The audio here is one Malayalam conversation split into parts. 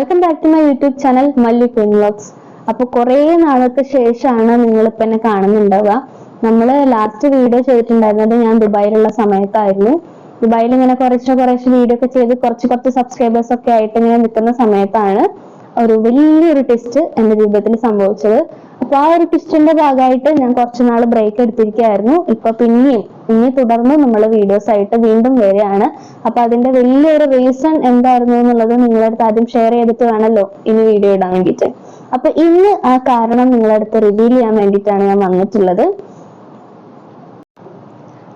Welcome back to my YouTube channel Malli queen അപ്പോൾ അപ്പൊ കുറേ നാൾക്ക് ശേഷമാണ് ഇപ്പൊ എന്നെ കാണുന്നുണ്ടാവുക. നമ്മൾ ലാസ്റ്റ് വീഡിയോ ചെയ്തിട്ടുണ്ടായിരുന്നത് ഞാൻ ദുബായിലുള്ള സമയത്തായിരുന്നു. ദുബായിൽ ഇങ്ങനെ കുറച്ച് കുറച്ച് വീഡിയോ ഒക്കെ ചെയ്ത് കുറച്ച് കുറച്ച് സബ്സ്ക്രൈബേഴ്സ് ഒക്കെ ആയിട്ട് ഇങ്ങനെ നിൽക്കുന്ന സമയത്താണ് ഒരു വലിയൊരു ടെസ്റ്റ് എന്റെ ജീവിതത്തിൽ സംഭവിച്ചത്. അപ്പൊ ആ ഒരു ട്വിസ്റ്റിന്റെ ഭാഗമായിട്ട് ഞാൻ കുറച്ചു നാൾ ബ്രേക്ക് എടുത്തിരിക്കുകയായിരുന്നു. ഇപ്പൊ പിന്നെയും ഇനി തുടർന്ന് നമ്മൾ വീഡിയോസ് ആയിട്ട് വീണ്ടും വരികയാണ്. അപ്പൊ അതിന്റെ വലിയൊരു റീസൺ എന്തായിരുന്നു എന്നുള്ളത് നിങ്ങളുടെ അടുത്ത് ആദ്യം ഷെയർ ചെയ്തിട്ട് വേണമല്ലോ ഇനി വീഡിയോ ഇടാൻ വേണ്ടിയിട്ട് അപ്പൊ ഇന്ന് ആ കാരണം നിങ്ങളുടെ അടുത്ത് റിവീൽ ചെയ്യാൻ വേണ്ടിയിട്ടാണ് ഞാൻ വന്നിട്ടുള്ളത്.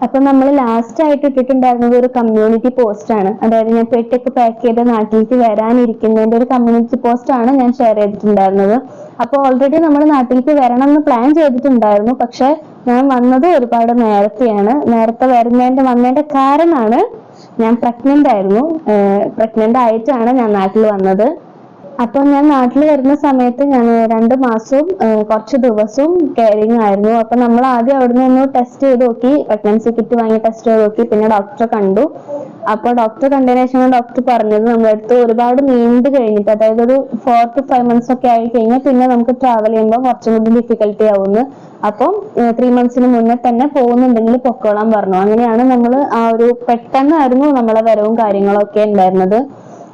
അപ്പൊ നമ്മൾ ലാസ്റ്റ് ആയിട്ട് ഇട്ടിട്ടുണ്ടായിരുന്നത് ഒരു കമ്മ്യൂണിറ്റി പോസ്റ്റ് ആണ്. അതായത് ഞാൻ പെട്ടൊക്കെ പാക്ക് ചെയ്ത് നാട്ടിലേക്ക് വരാനിരിക്കുന്നതിന്റെ ഒരു കമ്മ്യൂണിറ്റി പോസ്റ്റ് ആണ് ഞാൻ ഷെയർ ചെയ്തിട്ടുണ്ടായിരുന്നത്. അപ്പൊ ഓൾറെഡി നമ്മുടെ നാട്ടിലേക്ക് വരണം എന്ന് പ്ലാൻ ചെയ്തിട്ടുണ്ടായിരുന്നു. പക്ഷെ ഞാൻ വന്നത് ഒരുപാട് നേരത്തെയാണ്. നേരത്തെ വരുന്നതിന്റെ വന്നതിന്റെ കാരണമാണ് ഞാൻ പ്രഗ്നന്റ് ആയിരുന്നു. പ്രഗ്നന്റ് ആയിട്ടാണ് ഞാൻ നാട്ടിൽ വന്നത്. അപ്പൊ ഞാൻ നാട്ടിൽ വരുന്ന സമയത്ത് ഞാൻ രണ്ട് മാസവും കുറച്ച് ദിവസവും കെയറിങ് ആയിരുന്നു. അപ്പൊ നമ്മൾ ആദ്യം അവിടുന്ന് നിന്ന് ടെസ്റ്റ് ചെയ്ത് നോക്കി. പ്രഗ്നൻസി കിറ്റ് വാങ്ങി ടെസ്റ്റ് ചെയ്ത് നോക്കി. പിന്നെ ഡോക്ടറെ കണ്ടു. അപ്പൊ ഡോക്ടർ കണ്ടതിന് ഡോക്ടർ പറഞ്ഞത് നമ്മുടെ അടുത്ത് ഒരുപാട് നീണ്ടു കഴിഞ്ഞിട്ട് അതായത് ഒരു ഫോർ ടു ഫൈവ് മന്ത്സ് ഒക്കെ ആയി കഴിഞ്ഞാൽ പിന്നെ നമുക്ക് ട്രാവൽ ചെയ്യുമ്പോൾ കുറച്ചും കൂടി ഡിഫിക്കൽട്ടി ആവുന്നു. അപ്പം ത്രീ മന്ത്സിന് മുന്നേ തന്നെ പോകുന്നുണ്ടെങ്കിൽ പൊക്കോളാൻ പറഞ്ഞു. അങ്ങനെയാണ് നമ്മൾ ആ ഒരു പെട്ടെന്നായിരുന്നു നമ്മളെ വരവും കാര്യങ്ങളൊക്കെ ഉണ്ടായിരുന്നത്.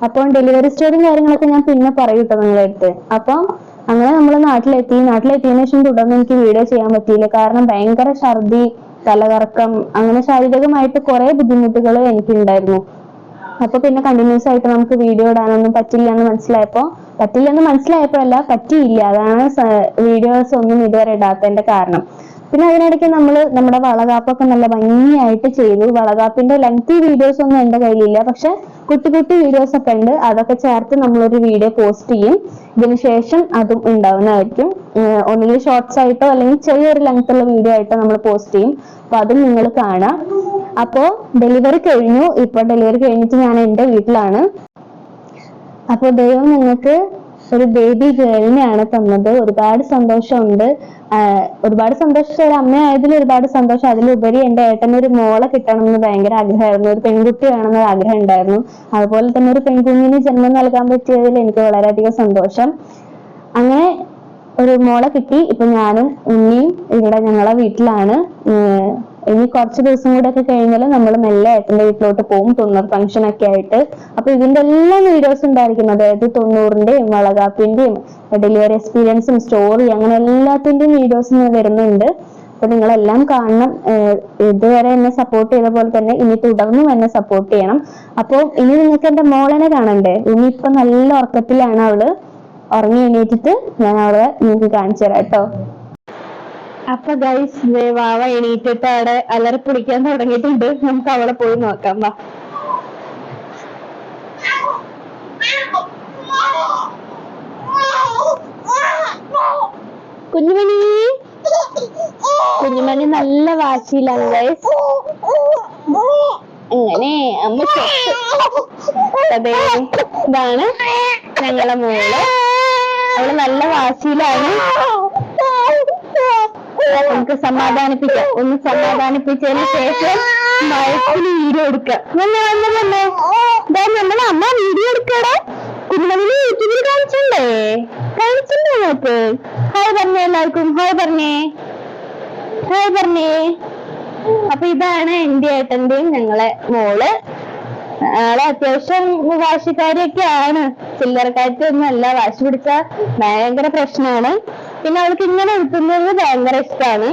അപ്പം ഡെലിവറി സ്റ്റോറിയും കാര്യങ്ങളൊക്കെ ഞാൻ പിന്നെ പറയും കേട്ടോ നിങ്ങളെ അടുത്ത്. അപ്പം അങ്ങനെ നമ്മൾ നാട്ടിലെത്തി. നാട്ടിലെത്തിയതിനു ശേഷം തുടർന്ന് എനിക്ക് വീഡിയോ ചെയ്യാൻ പറ്റിയില്ല. കാരണം ഭയങ്കര ഛർദി തലകറക്കം അങ്ങനെ ശാരീരികമായിട്ട് കുറെ ബുദ്ധിമുട്ടുകൾ എനിക്കുണ്ടായിരുന്നു. അപ്പൊ പിന്നെ കണ്ടിന്യൂസ് ആയിട്ട് നമുക്ക് വീഡിയോ ഇടാനൊന്നും പറ്റില്ല എന്ന് മനസ്സിലായപ്പോ പറ്റില്ല എന്ന് മനസ്സിലായപ്പോഴല്ല പറ്റിയില്ല. അതാണ് വീഡിയോസ് ഒന്നും ഇതുവരെ ഇടാത്തതിന്റെ കാരണം. പിന്നെ അതിനിടയ്ക്ക് നമ്മൾ നമ്മുടെ വളകാപ്പൊക്കെ നല്ല ഭംഗിയായിട്ട് ചെയ്തു. വളകാപ്പിന്റെ ലെങ്തി വീഡിയോസ് ഒന്നും എന്റെ കയ്യിലില്ല. പക്ഷെ കുട്ടി കുട്ടി വീഡിയോസ് ഒക്കെ ഉണ്ട്. അതൊക്കെ ചേർത്ത് നമ്മളൊരു വീഡിയോ പോസ്റ്റ് ചെയ്യും. ഇതിന് ശേഷം അതും ഉണ്ടാവുന്നതായിരിക്കും. ഒന്നുകിൽ ഷോർട്സ് ആയിട്ടോ അല്ലെങ്കിൽ ചെറിയൊരു ലെങ്ത് ഉള്ള വീഡിയോ ആയിട്ടോ നമ്മൾ പോസ്റ്റ് ചെയ്യും. അപ്പൊ അതും നിങ്ങൾ കാണാം. അപ്പോ ഡെലിവറി കഴിഞ്ഞു. ഇപ്പൊ ഡെലിവറി കഴിഞ്ഞിട്ട് ഞാൻ എന്റെ വീട്ടിലാണ്. അപ്പൊ ദൈവം നിങ്ങൾക്ക് ഒരു ബേബി ഗേളിനെയാണ് തന്നത്. ഒരുപാട് സന്തോഷമുണ്ട്. ഒരുപാട് സന്തോഷം. ഒരു അമ്മയായതിൽ ഒരുപാട് സന്തോഷം. അതിലുപരി എന്റെ ഏട്ടന് ഒരു മോളെ കിട്ടണം എന്ന് ഭയങ്കര ആഗ്രഹമായിരുന്നു. ഒരു പെൺകുട്ടി വേണമെന്ന് ആഗ്രഹം ഉണ്ടായിരുന്നു. അതുപോലെ തന്നെ ഒരു പെൺകുഞ്ഞിന് ജന്മം നൽകാൻ പറ്റിയതിൽ എനിക്ക് വളരെയധികം സന്തോഷം. അങ്ങനെ ഒരു മോളെ കിട്ടി. ഇപ്പൊ ഞാനും ഉണ്ണിയും ഇവിടെ ഞങ്ങളെ വീട്ടിലാണ്. ഇനി കുറച്ച് ദിവസം കൂടെ ഒക്കെ കഴിഞ്ഞാൽ നമ്മൾ മെല്ലെ ഏട്ടന്റെ വീട്ടിലോട്ട് പോകും തൊണ്ണൂറ് ഫംഗ്ഷൻ ഒക്കെ ആയിട്ട്. അപ്പൊ ഇതിന്റെ എല്ലാം വീഡിയോസ് ഉണ്ടായിരിക്കും. അതായത് തൊണ്ണൂറിന്റെയും വളകാപ്പിന്റെയും ഡെലിവറി എക്സ്പീരിയൻസും സ്റ്റോറി അങ്ങനെ എല്ലാത്തിന്റെയും വീഡിയോസ് വരുന്നുണ്ട്. അപ്പൊ നിങ്ങളെല്ലാം കാണണം. ഇതുവരെ എന്നെ സപ്പോർട്ട് ചെയ്ത പോലെ തന്നെ ഇനി തുടർന്നും എന്നെ സപ്പോർട്ട് ചെയ്യണം. അപ്പോൾ ഇനി നിങ്ങൾക്ക് എന്റെ മോളനെ കാണണ്ടേ? ഇനി ഇപ്പൊ നല്ല ഉറക്കത്തിലാണ് അവൾ. ഉറങ്ങി എണീറ്റിട്ട് ഞാൻ അവളെ നിങ്ങൾക്ക് കാണിച്ചു തരാം കേട്ടോ. അപ്പൊ ഗൈസ് വാവ എണീറ്റിട്ട് അവിടെ അലറി പിടിക്കാൻ തുടങ്ങിയിട്ടുണ്ട്. നമുക്ക് അവിടെ പോയി നോക്കാം വാ. കുഞ്ഞുമണി. കുഞ്ഞുമണി നല്ല വാശിയിലാണ് ഗൈസ് അങ്ങനെ അമ്മ ഇതാണ് ഞങ്ങളെ മോൾ. അവൾ നല്ല വാശിയിലാണ്. നമുക്ക് സമാധാനിപ്പിക്കാം. ഒന്ന് സമാധാനിപ്പിച്ചതിന് ശേഷം മയത്തിന് വീഡിയോ എടുക്കാം നമ്മളെ അമ്മ വീഡിയോ എടുക്കടെ കുഞ്ഞുമണിന് യൂട്യൂബിൽ കാണിച്ചില്ലേ കാണിച്ചില്ലേ നമുക്ക് ഹായ് പറഞ്ഞേ എല്ലാവർക്കും. ഹായ് പറഞ്ഞേ. ഹായ് പറഞ്ഞേ. അപ്പൊ ഇതാണ് എന്റെ ഏട്ടന്റെയും ഞങ്ങളെ മോൾ. ആളെ അത്യാവശ്യം വാശിക്കാരിയൊക്കെ ആണ് ചില്ലറക്കാരത്തൊന്നും അല്ല. വാശി പിടിച്ച ഭയങ്കര പ്രശ്നമാണ്. പിന്നെ അവൾക്ക് ഇങ്ങനെ ഇരുത്തുന്നത് ഭയങ്കര ഇഷ്ടമാണ്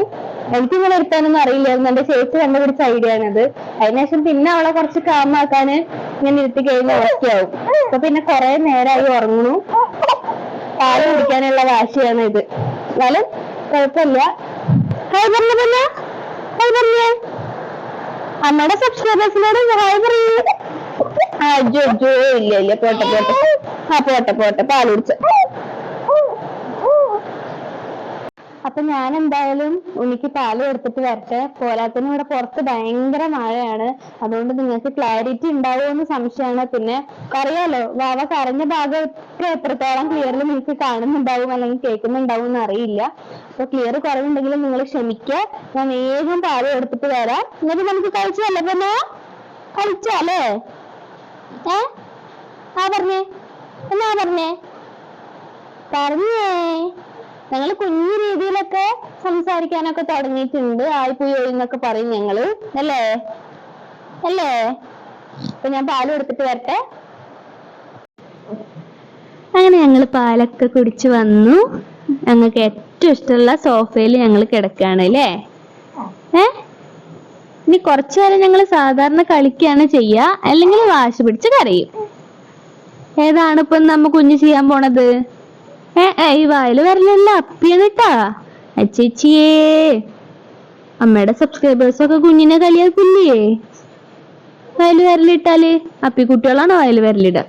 എനിക്കിങ്ങനെ ഇരുത്താനൊന്നും അറിയില്ലായിരുന്നു എന്റെ ചേച്ചി കണ്ടുപിടിച്ച ഐഡിയ ആണത്. അതിനുശേഷം പിന്നെ അവളെ കുറച്ച് കാമാക്കാന് ഇങ്ങനെ ഇരുത്തി കഴിഞ്ഞാൽ ഉറക്കിയാവും അപ്പൊ പിന്നെ കുറെ നേരമായി ഉറങ്ങുന്നു. പാൽ കുടിക്കാനുള്ള വാശിയാണ് ഇത്. എന്നാലും കുഴപ്പമില്ല. അമ്മയുടെ സബ്സ്ക്രൈബേഴ്സിനോട് ഹായ് പറയൂ. അജോ അജോ ഇല്ല ഇല്ല. പോട്ടെ പോട്ടെ. ആ പോട്ടെ പോട്ടെ. പാൽ കുടിച്ച. അപ്പൊ ഞാൻ എന്തായാലും ഉണ്ണിക്ക് പാൽ കൊടുത്തിട്ട് വരട്ടെ. പോരാത്തതിന് ഇവിടെ പുറത്ത് ഭയങ്കര മഴയാണ്. അതുകൊണ്ട് നിങ്ങൾക്ക് ക്ലാരിറ്റി ഉണ്ടാവുമോ എന്ന് സംശയമാണ്. പിന്നെ അറിയാലോ വാവ കരഞ്ഞ ഭാഗമൊക്കെ എത്രത്തോളം ക്ലിയറിൽ നിങ്ങൾക്ക് കാണുന്നുണ്ടാവും അല്ലെങ്കിൽ കേൾക്കുന്നുണ്ടാവും എന്ന് അറിയില്ല. അപ്പൊ ക്ലിയർ കുറവുണ്ടെങ്കിലും നിങ്ങൾ ക്ഷമിക്കുക. ഞാൻ വേഗം പാൽ കൊടുത്തിട്ട് വരാം. എന്നിട്ട് നമുക്ക് കഴിച്ചല്ലേ പിന്നെ? കഴിച്ചല്ലേ ഏ? ആ പറഞ്ഞേ. എന്നാ പറഞ്ഞേ? പറഞ്ഞേ. ഞങ്ങൾ കുഞ്ഞു രീതിയിലൊക്കെ സംസാരിക്കാനൊക്കെ തുടങ്ങിയിട്ടുണ്ട്. ആയിപ്പോയി എന്നൊക്കെ പറയും ഞങ്ങൾ. അല്ലേ? അല്ലേ? അപ്പൊ ഞാൻ പാൽ കൊടുത്തിട്ട് വരട്ടെ. അങ്ങനെ ഞങ്ങൾ പാലൊക്കെ കുടിച്ച് വന്നു. ഞങ്ങൾക്ക് ഏറ്റവും ഇഷ്ടമുള്ള സോഫയിൽ ഞങ്ങൾ കിടക്കുകയാണ് അല്ലേ? ഏ? ഇനി കുറച്ചു നേരം ഞങ്ങൾ സാധാരണ കളിക്കുകയാണ് ചെയ്യുക അല്ലെങ്കിൽ വാശി പിടിച്ച് കരയും. ഏതാണ് ഇപ്പൊ നമ്മ കുഞ്ഞ് ചെയ്യാൻ പോണത്? ഏ ഈ വായിൽ വരലല്ല. അപ്പിയാണിട്ടാ അച്ചേച്ചിയേ അമ്മയുടെ സബ്സ്ക്രൈബേഴ്സ് ഒക്കെ കുഞ്ഞിനെ കളിയാക്കില്ലേ വയൽ വരലിട്ടാൽ അപ്പി കുട്ടികളാണോ വയൽ വരലിടുക?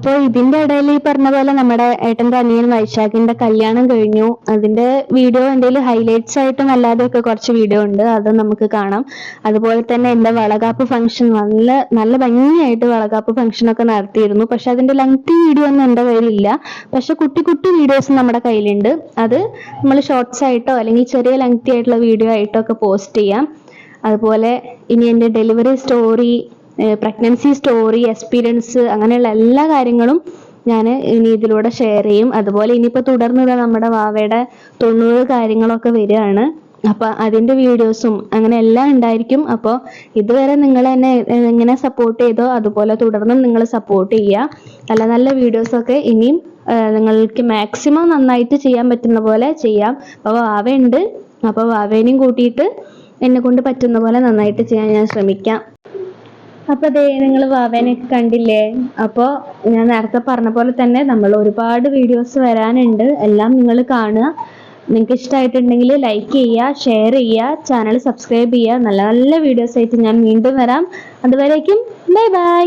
അപ്പോൾ ഇതിന്റെ ഇടയിൽ ഈ പറഞ്ഞ പോലെ നമ്മുടെ ഏട്ടന്റെ അനിയൻ വൈശാഖിന്റെ കല്യാണം കഴിഞ്ഞു. അതിന്റെ വീഡിയോ എന്തെങ്കിലും ഹൈലൈറ്റ്സ് ആയിട്ടും അല്ലാതെ ഒക്കെ കുറച്ച് വീഡിയോ ഉണ്ട്. അത് നമുക്ക് കാണാം. അതുപോലെ തന്നെ എന്റെ വളകാപ്പ് ഫംഗ്ഷൻ നല്ല നല്ല ഭംഗിയായിട്ട് വളകാപ്പ് ഫംഗ്ഷൻ ഒക്കെ നടത്തിയിരുന്നു. പക്ഷെ അതിന്റെ ലെങ്തി വീഡിയോ ഒന്നും എന്റെ കയ്യിലില്ല. പക്ഷെ കുട്ടി കുട്ടി വീഡിയോസ് നമ്മുടെ കയ്യിലുണ്ട്. അത് നമ്മൾ ഷോർട്സ് ആയിട്ടോ അല്ലെങ്കിൽ ചെറിയ ലെങ്തി ആയിട്ടുള്ള വീഡിയോ ആയിട്ടോ ഒക്കെ പോസ്റ്റ് ചെയ്യാം. അതുപോലെ ഇനി എന്റെ delivery story pregnancy story experience അങ്ങനെയുള്ള എല്ലാ കാര്യങ്ങളും ഞാൻ ഇനി ഇതിലൂടെ ഷെയർ ചെയ്യും. അതുപോലെ ഇനിയിപ്പോൾ തുടർന്ന് ഇതാ നമ്മുടെ വാവയുടെ തൊണ്ണൂറ് കാര്യങ്ങളൊക്കെ വരികയാണ്. അപ്പോൾ അതിന്റെ വീഡിയോസും അങ്ങനെ എല്ലാം ഉണ്ടായിരിക്കും. അപ്പോൾ ഇതുവരെ നിങ്ങൾ എന്നെ എങ്ങനെ സപ്പോർട്ട് ചെയ്തോ അതുപോലെ തുടർന്നും നിങ്ങൾ സപ്പോർട്ട് ചെയ്യുക. നല്ല നല്ല വീഡിയോസൊക്കെ ഇനിയും നിങ്ങൾക്ക് മാക്സിമം നന്നായിട്ട് ചെയ്യാൻ പറ്റുന്ന പോലെ ചെയ്യാം. അപ്പോൾ വാവയുണ്ട് അപ്പോൾ വാവേനെയും കൂട്ടിയിട്ട് എന്നെ കൊണ്ട് പറ്റുന്ന പോലെ നന്നായിട്ട് ചെയ്യാൻ ഞാൻ ശ്രമിക്കാം. അപ്പൊ ദേ നിങ്ങൾ വാവേനൊക്കെ കണ്ടില്ലേ? അപ്പോ ഞാൻ നേരത്തെ പറഞ്ഞ പോലെ തന്നെ നമ്മൾ ഒരുപാട് വീഡിയോസ് വരാനുണ്ട്. എല്ലാം നിങ്ങൾ കാണുക. നിങ്ങൾക്ക് ഇഷ്ടമായിട്ടുണ്ടെങ്കിൽ ലൈക്ക് ചെയ്യുക ഷെയർ ചെയ്യുക ചാനൽ സബ്സ്ക്രൈബ് ചെയ്യുക. നല്ല നല്ല വീഡിയോസ് ആയിട്ട് ഞാൻ വീണ്ടും വരാം. അതുവരേക്കും ബൈ ബൈ